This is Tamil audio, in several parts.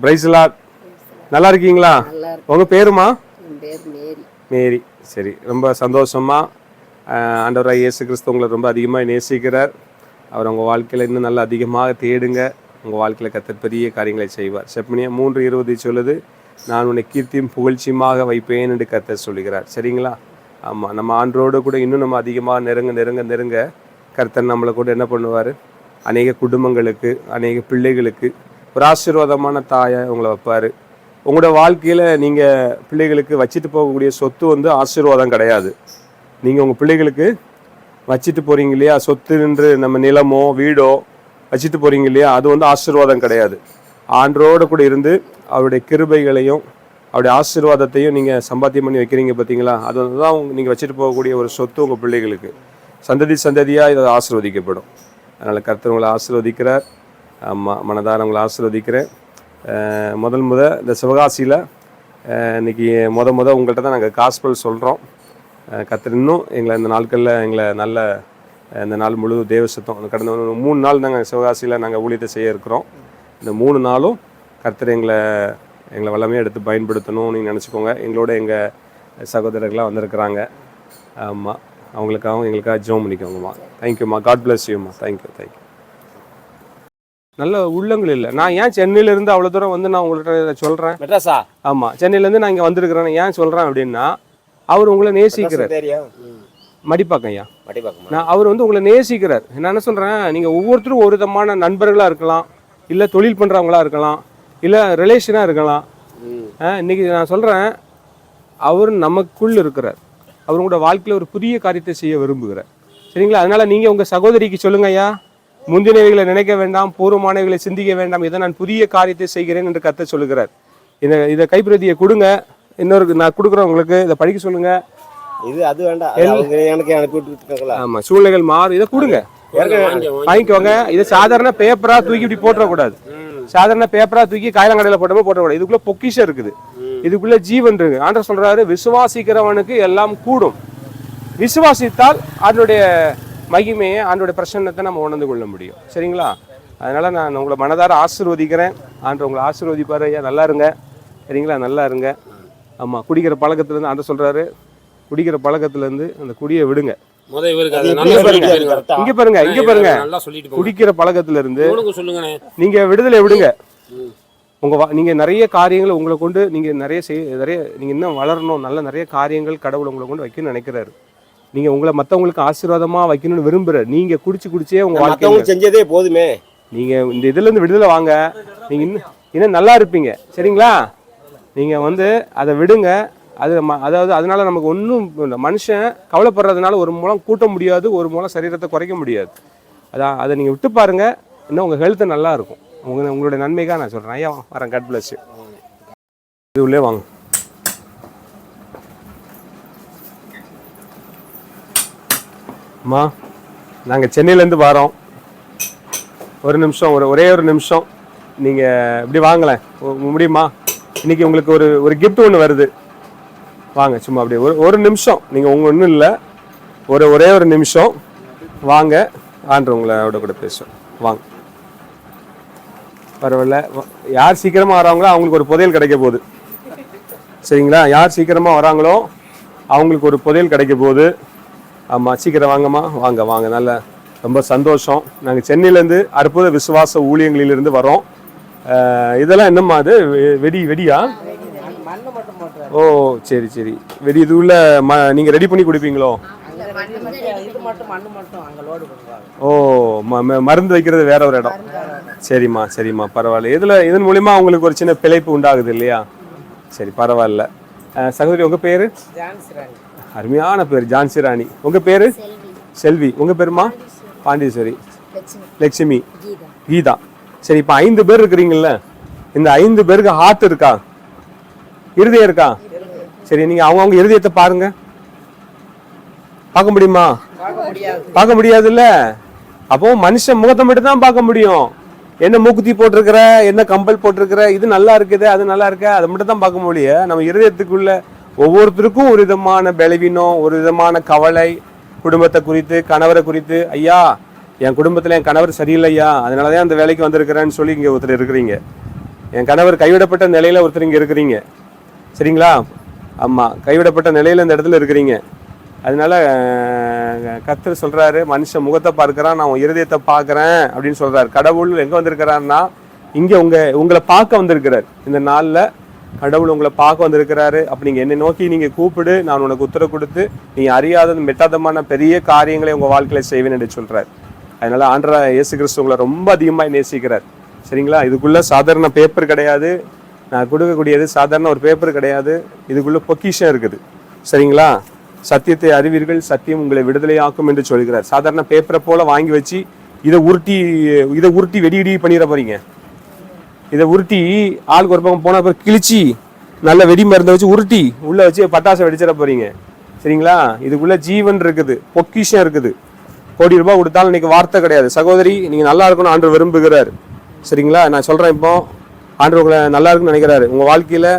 பிரைஸ்லா நல்லா இருக்கீங்களா? உங்க பேருமா? மேரி. சரி ரொம்ப சந்தோஷமா ஆண்டவராக இயேசு கிறிஸ்து உங்களை ரொம்ப அதிகமாக நேசிக்கிறார். அவர் உங்கள் வாழ்க்கையில் இன்னும் நல்லா அதிகமாக தேடுங்க. உங்கள் வாழ்க்கையில் கத்தர் பெரிய காரியங்களை செய்வார். செப்பனியா மூன்று இருபது சொல்லுது நான் உன்னை கீர்த்தியும் புகழ்ச்சியுமாக வைப்பேன் என்று கத்தர் சொல்லுகிறார். சரிங்களா? ஆமாம் நம்ம ஆண்டோடு கூட இன்னும் நம்ம அதிகமாக நெருங்க நெருங்க நெருங்க கர்த்தர் நம்மளை கூட என்ன பண்ணுவார்? அநேக குடும்பங்களுக்கு அநேக பிள்ளைகளுக்கு ஒரு ஆசீர்வாதமான தாயை உங்களை வைப்பார். உங்களோட வாழ்க்கையில் நீங்கள் பிள்ளைகளுக்கு வச்சுட்டு போகக்கூடிய சொத்து வந்து ஆசீர்வாதம் கிடையாது. நீங்கள் உங்கள் பிள்ளைகளுக்கு வச்சுட்டு போகிறீங்க இல்லையா? சொத்து நின்று நம்ம நிலமோ வீடோ வச்சுட்டு போகிறீங்க இல்லையா? அது வந்து ஆசீர்வாதம் கிடையாது. ஆண்டரோடு கூட இருந்து அவருடைய கிருபைகளையும் அவருடைய ஆசீர்வாதத்தையும் நீங்கள் சம்பாத்தியம் பண்ணி வைக்கிறீங்க பார்த்தீங்களா அது வந்து தான் நீங்கள் வச்சுட்டு போகக்கூடிய ஒரு சொத்து உங்கள் பிள்ளைகளுக்கு. சந்ததி சந்ததியாக இதை ஆசீர்வதிக்கப்படும். அதனால் கருத்தவங்களை உங்களை ஆசீர்வதிக்கிறார். ஆமாம் மனதார உங்களை ஆசீர்வதிக்கிறேன். முதல் முத இந்த சிவகாசியில் இன்றைக்கி முத முத உங்கள்கிட்ட தான் நாங்கள் காஸ்பல் சொல்கிறோம் கர்த்தர் இன்னும் எங்களை இந்த நாட்களில் எங்களை நல்ல இந்த நாள் முழு தேவ சுத்தம். கடந்த ஒரு மூணு நாள் நாங்கள் சிவகாசியில் நாங்கள் ஊழியத்தை செய்ய இருக்கிறோம். இந்த மூணு நாளும் கர்த்தர் எங்களை எங்களை வல்லமையாக எடுத்து பயன்படுத்தணும் நீங்கள் நினச்சிக்கோங்க. எங்களோட எங்கள் சகோதரர்களாக வந்திருக்கிறாங்க. ஆமாம் அவங்களுக்காகவும் எங்களுக்காக ஜோம் பண்ணிக்கோங்கம்மா. தேங்க்யூம்மா காட் பிளஸ் யூம்மா தேங்க்யூ தேங்க்யூ நல்ல உள்ளங்கள் இல்லை. நான் ஏன் சென்னையிலேருந்து அவ்வளோ தூரம் வந்து நான் உங்கள்கிட்ட சொல்கிறேன் மெட்ராஸா? ஆமாம் சென்னையிலேருந்து நான் இங்கே வந்திருக்கிறேன். ஏன் சொல்கிறேன் அப்படின்னா அவர் உங்களை நேசிக்கிறார். மடிப்பாக்கம் ஐயா. நான் அவர் வந்து உங்களை நேசிக்கிறார். நான் என்ன சொல்கிறேன் நீங்கள் ஒவ்வொருத்தரும் ஒரு விதமான நண்பர்களாக இருக்கலாம் இல்லை தொழில் பண்ணுறவங்களா இருக்கலாம் இல்லை ரிலேஷனாக இருக்கலாம். இன்னைக்கு நான் சொல்கிறேன் அவர் நமக்குள் இருக்கிறார். அவர் உங்களோட வாழ்க்கையில் ஒரு புதிய காரியத்தை செய்ய விரும்புகிறார். சரிங்களா? அதனால் நீங்கள் உங்கள் சகோதரிக்கு சொல்லுங்க ஐயா. முந்தினவைகளை நினைக்க வேண்டாம் பூர்வமானவைகளை சிந்திக்க வேண்டாம் இதை நான் புதிய காரியத்தை செய்கிறேன் என்று கத்த சொல்லுகிறார். இதை இதை கைப்பிரதியை கொடுங்க. இன்னொரு நான் கொடுக்குறேன் உங்களுக்கு. இதை படிக்க சொல்லுங்கள் இது அது வேண்டாம். எனக்கு அனுப்பி விட்டுருக்காங்களா? ஆமாம் சூழ்நிலைகள் மாறும் இதை கொடுங்க. வாங்கிக்கோங்க. இது சாதாரண பேப்பரா தூக்கி இப்படி போட்டுறக்கூடாது. சாதாரண பேப்பரா தூக்கி காயலங்கடையில் போட்டோமோ போட்டக்கூடாது இதுக்குள்ள பொக்கிஷம் இருக்குது. இதுக்குள்ள ஜீவன் இருக்கு ஆண்டவர் சொல்றாரு விசுவாசிக்கிறவனுக்கு எல்லாம் கூடும். விசுவாசித்தால் அதனுடைய மகிமையை அதனுடைய பிரசன்னத்தை நம்ம உணர்ந்து கொள்ள முடியும். சரிங்களா? அதனால நான் உங்களை மனதார ஆசீர்வதிக்கிறேன். ஆண்டு உங்களை ஆசீர்வதிப்பாரு ஐயா. நல்லா இருங்க. சரிங்களா? நல்லா இருங்க. ஆமாம் குடிக்கிற பழக்கத்துலேருந்து ஆண்டு சொல்றாரு. குடிக்கிற பழக்கத்துலேருந்து அந்த குடியை விடுங்க? இங்க பாருங்க. இங்க பாருங்க நல்லா சொல்லிட்டு போங்க. குடிக்கிற பழக்கத்துல இருந்து நீங்க விடுதலை விடுங்க. உங்க வா- நீங்க நிறைய காரியங்களை உங்களை கொண்டு நீங்க நிறைய செய் நிறைய நீங்க இன்னும் வளரணும். நல்ல நிறைய காரியங்கள் கடவுள் உங்களை கொண்டு வைக்கணும்னு நினைக்கிறாரு. நீங்க உங்களை மத்தவங்களுக்கு ஆசீர்வாதமா வைக்கணும்னு விரும்புற நீங்க குடிச்சு குடிச்சே உங்க வாழ்க்கையில மத்தவங்க செஞ்சதே போதுமே. நீங்க இந்த இதுல இருந்து விடுதலை வாங்க. நீங்க இன்னும் இன்னும் நல்லா இருப்பீங்க. சரிங்களா? நீங்க வந்து அதை விடுங்க. அது அதாவது அதனால நமக்கு ஒன்றும் மனுஷன் கவலைப்படுறதுனால ஒரு மூலம் கூட்ட முடியாது ஒரு மூலம் சரீரத்தை குறைக்க முடியாது. அதான் அதை நீங்கள் விட்டு பாருங்க. இன்னும் உங்கள் ஹெல்த்து நல்லா இருக்கும். உங்க உங்களுடைய நன்மைக்காக நான் சொல்கிறேன் ஐயா வரேன். கட் பிளஸ் இது உள்ளே வாங்க. அம்மா நாங்கள் சென்னையிலேருந்து வரோம். ஒரு நிமிஷம் ஒரு ஒரே ஒரு நிமிஷம். நீங்கள் இப்படி வாங்கலேன் முடியுமா? இன்னைக்கு உங்களுக்கு ஒரு ஒரு கிஃப்ட் ஒன்று வருது. வாங்க சும்மா அப்படியே. ஒரு ஒரு நிமிஷம். நீங்கள் உங்கள் ஒன்றும் இல்லை. ஒரு ஒரே ஒரு நிமிஷம். வாங்க. ஆண்டு உங்களோட கூட பேசும் வாங்க. பரவாயில்ல. யார் சீக்கிரமாக வராங்களோ அவங்களுக்கு ஒரு புதையல் கிடைக்க போகுது. சரிங்களா? யார் சீக்கிரமாக வராங்களோ அவங்களுக்கு ஒரு புதையல் கிடைக்க போகுது. ஆமாம் சீக்கிரம் வாங்கம்மா. வாங்க வாங்க. நல்ல ரொம்ப சந்தோஷம். நாங்கள் சென்னையிலேருந்து அற்புத விசுவாச ஊழியங்களிலிருந்து வரோம் இதெல்லாம் என்னம்மா அது? வெ- வெடி வெடியா? ஓ சரி சரி. வெடி இது உள்ள ம நீங்கள் ரெடி பண்ணி கொடுப்பீங்களோ? ஓ ம- ம- மருந்து வைக்கிறது வேற ஒரு இடம். சரிம்மா சரிம்மா. பரவாயில்ல. இதில் இதன் மூலிமா உங்களுக்கு ஒரு சின்ன பிழைப்பு உண்டாகுது இல்லையா? சரி பரவாயில்ல. சகோதரி உங்கள் பேர்? ராணி. அருமையான பேர். ஜான்சி ராணி. உங்கள் பேர்? செல்வி. உங்கள் பேருமா? பாண்டீஸ்வரி லட்சுமி. கீதா. சரி இப்போ ஐந்து பேர் இருக்கிறீங்கல்ல? இந்த ஐந்து பேருக்கு ஹார்ட் இருக்கா? இருதயம் இருக்கா? சரி நீங்கள் அவங்கவுங்க இருதயத்தை பாருங்க. பார்க்க முடியுமா? பார்க்க முடியாதுல்ல? அப்போ மனுஷன் முகத்தை மட்டும் தான் பார்க்க முடியும். என்ன மூக்குத்தி போட்டிருக்கிற என்ன கம்பல் போட்டிருக்கிற இது நல்லா இருக்குது அது நல்லா இருக்கு அதை மட்டும் தான் பார்க்க முடியும். நம்ம இருதயத்துக்குள்ள ஒவ்வொருத்தருக்கும் ஒரு விதமான பலவீனம் ஒரு விதமான கவலை குடும்பத்தை குறித்து கணவரை குறித்து ஐயா என் குடும்பத்தில் என் கணவர் சரியில்லையா? அதனால தான் அந்த வேலைக்கு வந்திருக்கிறேன்னு சொல்லி இங்கே ஒருத்தர் இருக்கிறீங்க. என் கணவர் கைவிடப்பட்ட நிலையில் ஒருத்தர் இங்கே இருக்கிறீங்க. சரிங்களா? ஆமாம் கைவிடப்பட்ட நிலையில் இந்த இடத்துல இருக்கிறீங்க. அதனால கத்தர் சொல்கிறாரு மனுஷன் முகத்தை பார்க்குறான் நான் உன் இருதயத்தை பார்க்குறேன் அப்படின்னு சொல்கிறார் கடவுள் எங்கே வந்திருக்கிறாருன்னா இங்கே உங்கள் உங்களை பார்க்க வந்திருக்கிறார். இந்த நாளில் கடவுள் உங்களை பார்க்க வந்திருக்கிறாரு. அப்போ நீங்கள் என்னை நோக்கி நீங்கள் கூப்பிடு நான் உனக்கு உத்தரவு கொடுத்து நீ அறியாதது மெட்டாதமான பெரிய காரியங்களை உங்கள் வாழ்க்கையில் செய்வேன் என்று சொல்கிறார் அதனால் ஆண்டரா இயேசு கிறிஸ்து உங்களை ரொம்ப அதிகமாக நேசிக்கிறார். சரிங்களா? இதுக்குள்ளே சாதாரண பேப்பர் கிடையாது. நான் கொடுக்கக்கூடியது சாதாரண ஒரு பேப்பர் கிடையாது. இதுக்குள்ளே பொக்கிஷம் இருக்குது. சரிங்களா? சத்தியத்தை அறிவீர்கள் சத்தியம் உங்களை விடுதலையாக்கும் என்று சொல்கிறார். சாதாரண பேப்பரை போல் வாங்கி வச்சு இதை உருட்டி இதை உருட்டி வெடி வெடி பண்ணிட போகிறீங்க இதை உருட்டி ஆளுக்கு ஒரு பக்கம் போன அப்புறம் கிழிச்சி நல்ல வெடி மருந்தை வச்சு உருட்டி உள்ளே வச்சு பட்டாசை வெடிச்சிட போறீங்க. சரிங்களா? இதுக்குள்ளே ஜீவன் இருக்குது பொக்கிஷம் இருக்குது. கோடி ரூபாய் கொடுத்தாலும் இன்றைக்கி வார்த்தை கிடையாது. சகோதரி நீங்கள் நல்லா இருக்கணும் ஆண்டு விரும்புகிறார். சரிங்களா? நான் சொல்கிறேன் இப்போ ஆண்டு உங்களை நல்லா இருக்குன்னு நினைக்கிறாரு. உங்கள் வாழ்க்கையில்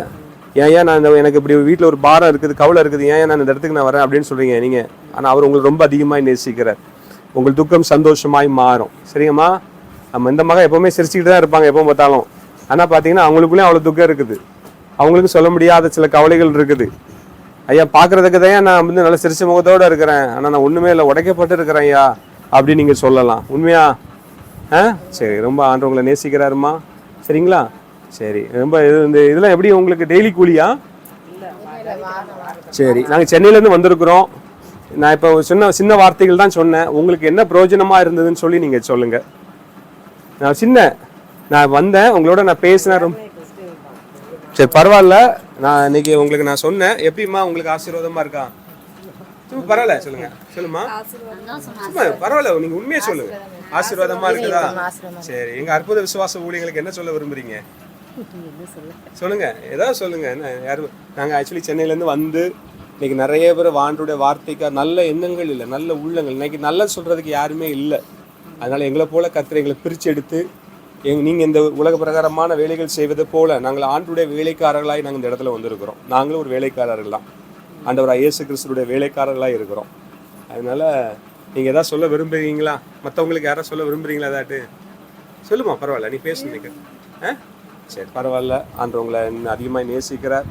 ஏன் ஏன் நான் இந்த எனக்கு இப்படி வீட்டில் ஒரு பாரம் இருக்குது கவலை இருக்குது ஏன் ஏன் நான் இந்த இடத்துக்கு நான் வரேன் அப்படின்னு சொல்கிறீங்க நீங்கள் ஆனால் அவர் உங்களை ரொம்ப அதிகமாக நேசிக்கிறார். உங்கள் துக்கம் சந்தோஷமாய் மாறும். சரிங்கம்மா? நம்ம இந்த மகன் எப்போவுமே சிரிச்சுக்கிட்டு தான் இருப்பாங்க எப்போ பார்த்தாலும். ஆனால் பார்த்தீங்கன்னா அவங்களுக்குள்ளேயும் அவ்வளோ துக்கம் இருக்குது. அவங்களுக்கு சொல்ல முடியாத சில கவலைகள் இருக்குது. ஐயா பார்க்கறதுக்கு தான் நான் வந்து நல்ல சிரிச்ச முகத்தோடு இருக்கிறேன். ஆனால் நான் ஒன்றுமே இல்லை உடைக்கப்பட்டு இருக்கிறேன் ஐயா அப்படின்னு நீங்கள் சொல்லலாம். உண்மையா? ஆ? சரி ரொம்ப ஆண்டவங்களை நேசிக்கிறாருமா? சரிங்களா? சரி ரொம்ப இது இந்த இதெல்லாம் எப்படி உங்களுக்கு டெய்லி கூலியா? சரி நாங்கள் சென்னையிலேருந்து வந்திருக்கிறோம். நான் இப்போ சின்ன சின்ன வார்த்தைகள் தான் சொன்னேன். உங்களுக்கு என்ன பிரயோஜனமாக இருந்ததுன்னு சொல்லி நீங்கள் சொல்லுங்கள் நான் சின்ன நான் வந்தேன். உங்களோட நான் பேசினேன் ரொம்ப சரி பரவாயில்ல. நான் இன்னைக்கு உங்களுக்கு நான் சொன்னேன். எப்படிம்மா உங்களுக்கு ஆசீர்வாதமா இருக்கா? சும்மா பரவாயில்ல சொல்லுங்க. சொல்லுமா சும்மா பரவாயில்ல நீங்க உண்மையை சொல்லுங்க. ஆசீர்வாதமா இருக்குதா? சரி எங்க அற்புத விசுவாச ஊழியர்களுக்கு என்ன சொல்ல விரும்புறீங்க? சொல்லுங்க. ஏதாவது சொல்லுங்க. என்ன யாரு நாங்க ஆக்சுவலி சென்னையில இருந்து வந்து இன்னைக்கு நிறைய பேர் வாண்டுடைய வார்த்தைக்கா நல்ல எண்ணங்கள் இல்லை. நல்ல உள்ளங்கள். இன்னைக்கு நல்லது சொல்றதுக்கு யாருமே இல்லை. அதனால எங்களை போல கத்திரை எங்களை பிரிச்சு எடுத்து எங் நீங்கள் இந்த உலக பிரகாரமான வேலைகள் செய்வது போல நாங்கள் ஆண்டுடைய வேலைக்காரர்களாய் நாங்கள் இந்த இடத்துல வந்திருக்கிறோம். நாங்களும் ஒரு வேலைக்காரர்கள் தான். ஆண்டவராக இயேசு கிறிஸ்துடைய வேலைக்காரர்களாக இருக்கிறோம். அதனால் நீங்கள் எதாவது சொல்ல விரும்புகிறீங்களா மற்றவங்களுக்கு யாராவது சொல்ல விரும்புறீங்களா ஏதாட்டு? சொல்லுமா பரவாயில்ல நீ பேசு ஆ? சரி பரவாயில்ல. ஆண்டு உங்களை இன்னும் அதிகமாக நேசிக்கிறார்.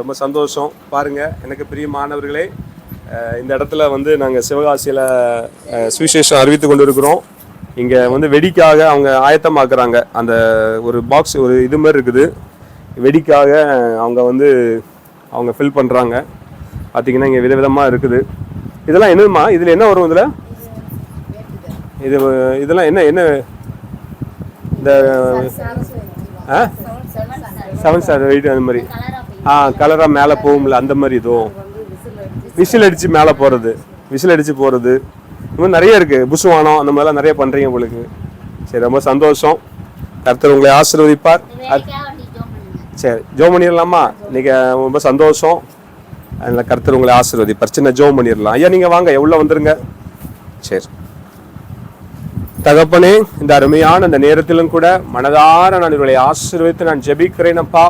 ரொம்ப சந்தோஷம். பாருங்கள் எனக்கு பிரியமானவர்களே மாணவர்களே இந்த இடத்துல வந்து நாங்கள் சிவகாசியில் சுவிசேஷம் அறிவித்து கொண்டு இருக்கிறோம் இங்கே வந்து வெடிக்காக அவங்க ஆயத்தமாக்குறாங்க. அந்த ஒரு பாக்ஸ் ஒரு இது மாதிரி இருக்குது. வெடிக்காக அவங்க வந்து அவங்க ஃபில் பண்ணுறாங்க பார்த்தீங்கன்னா இங்கே விதவிதமாக இருக்குது. இதெல்லாம் என்னதுமா இதில் என்ன வரும் இதில்? இது இதெல்லாம் என்ன என்ன? இந்த ஆ? செவன் ஸ்டார் வெயிட் அந்த மாதிரி. ஆ கலராக மேலே போகும்ல அந்த மாதிரி இதுவும். விசில் அடித்து மேலே போகிறது விசில் அடித்து போகிறது இந்த மாதிரி நிறைய இருக்குது புசுவானம் அந்த மாதிரிலாம் நிறைய பண்ணுறீங்க உங்களுக்கு சரி ரொம்ப சந்தோஷம். கர்த்தர் உங்களை ஆசீர்வதிப்பார். சரி ஜோம் பண்ணிடலாமா? இன்னைக்கு ரொம்ப சந்தோஷம். அதில் கர்த்தர் உங்களை ஆசீர்வதிப்பார். சின்ன ஜோம் பண்ணிடலாம். ஐயா நீங்கள் வாங்க உள்ள வந்துருங்க. சரி. தகப்பனே இந்த அருமையான அந்த நேரத்திலும் கூட மனதார நான் இவர்களை ஆசீர்வதித்து நான் ஜெபிக்கிறேன் அப்பா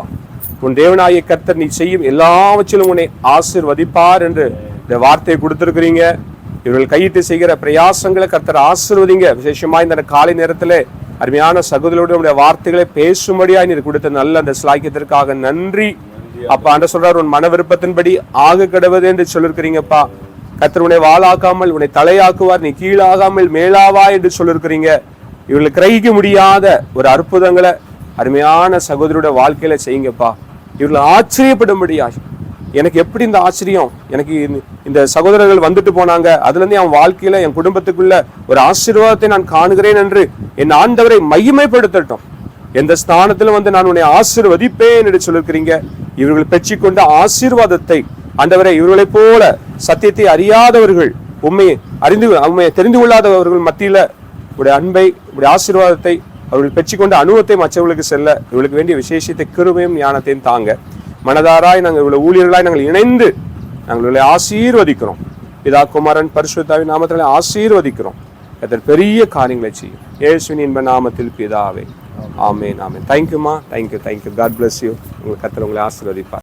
உன் தேவனாய கர்த்தர் நீ செய்யும் எல்லாவற்றிலும் உன்னை ஆசீர்வதிப்பார் என்று இந்த வார்த்தையை கொடுத்திருக்கிறீங்க. இவர்கள் கையிட்டு செய்கிற பிரயாசங்களை கர்த்தர் ஆசீர்வதிங்க. விசேஷமா இந்த காலை நேரத்திலே அருமையான சகோதரோட வார்த்தைகளை பேசும்படியா நீர் கொடுத்த நல்ல அந்த சிலாக்கியத்திற்காக நன்றி. அப்பா அண்ட சொல்றார் உன் மன விருப்பத்தின்படி ஆக கிடவது என்று சொல்லிருக்கிறீங்கப்பா. கத்தர் உன்னை வாழாக்காமல் உன்னை தலையாக்குவார் நீ கீழாகாமல் மேலாவா என்று சொல்லிருக்கிறீங்க. இவர்களை கிரகிக்க முடியாத ஒரு அற்புதங்களை அருமையான சகோதரியோட வாழ்க்கையில செய்யுங்கப்பா. இவர்களை ஆச்சரியப்படும்படியா எனக்கு எப்படி இந்த ஆச்சரியம்? எனக்கு இந்த- இந்த சகோதரர்கள் வந்துட்டு போனாங்க. அதுலேருந்து என் வாழ்க்கையில் என் குடும்பத்துக்குள்ள ஒரு ஆசீர்வாதத்தை நான் காணுகிறேன் என்று என் ஆண்டவரை மையமைப்படுத்தட்டும் எந்த ஸ்தானத்தில் வந்து நான் உன்னை ஆசீர்வதிப்பேன் என்று சொல்லிருக்கிறீங்க? இவர்கள் பெற்றிக்கொண்ட ஆசீர்வாதத்தை ஆண்டவரை இவர்களைப் போல சத்தியத்தை அறியாதவர்கள் உண்மையை அறிந்து உண்மையை தெரிந்து கொள்ளாதவர்கள் மத்தியில் உடைய அன்பை உடைய ஆசீர்வாதத்தை அவர்கள் பெற்றுக்கொண்ட அனுபவத்தை மற்றவர்களுக்கு செல்ல இவர்களுக்கு வேண்டிய விசேஷத்தை கிருபையும் ஞானத்தையும் தாங்க. மனதாராய் நாங்கள் இவ்வளோ ஊழியர்களாய் நாங்கள் இணைந்து நாங்கள் இவர்களை ஆசீர்வதிக்கிறோம். பிதா குமாரன் பரிசுத்தாவின் நாமத்தில் ஆசீர்வதிக்கிறோம். கத்தர் பெரிய காரியங்களை செய்யும். ஏசுவின் இன்ப நாமத்தில் பிதாவே. ஆமே ஆமென். தேங்க்யூமா thank you thank you God bless you உங்கள் கத்தர் உங்களை ஆசீர்வதிப்பார்.